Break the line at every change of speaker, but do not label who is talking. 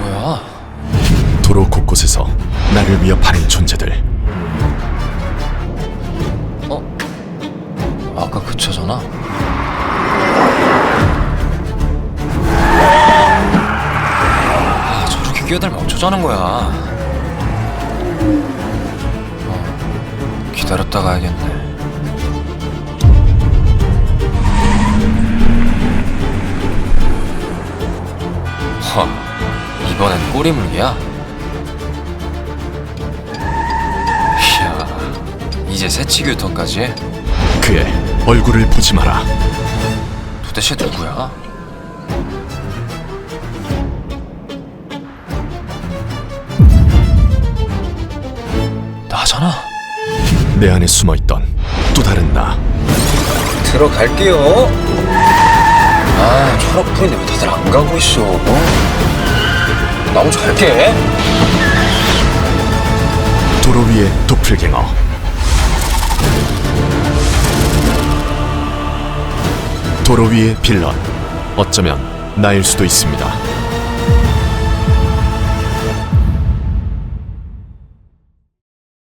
뭐야?
도로 곳곳에서 나를 위협하는 존재들.
어? 아까 그 차잖아. 아, 저렇게 끼어들면 어쩌자는 거야. 어, 기다렸다 가야겠네. 허, 이번엔 꼬리 물기야? 이야, 이제 새치교턴까지?
그의 얼굴을 보지 마라.
도대체 누구야? 나잖아.
내 안에 숨어 있던 또 다른 나.
들어갈게요. 아, 철학 부인데 왜 다들 안 가고 있어? 나 먼저 갈게.
도로 위의 도플갱어. 도로 위의 빌런. 어쩌면 나일 수도 있습니다.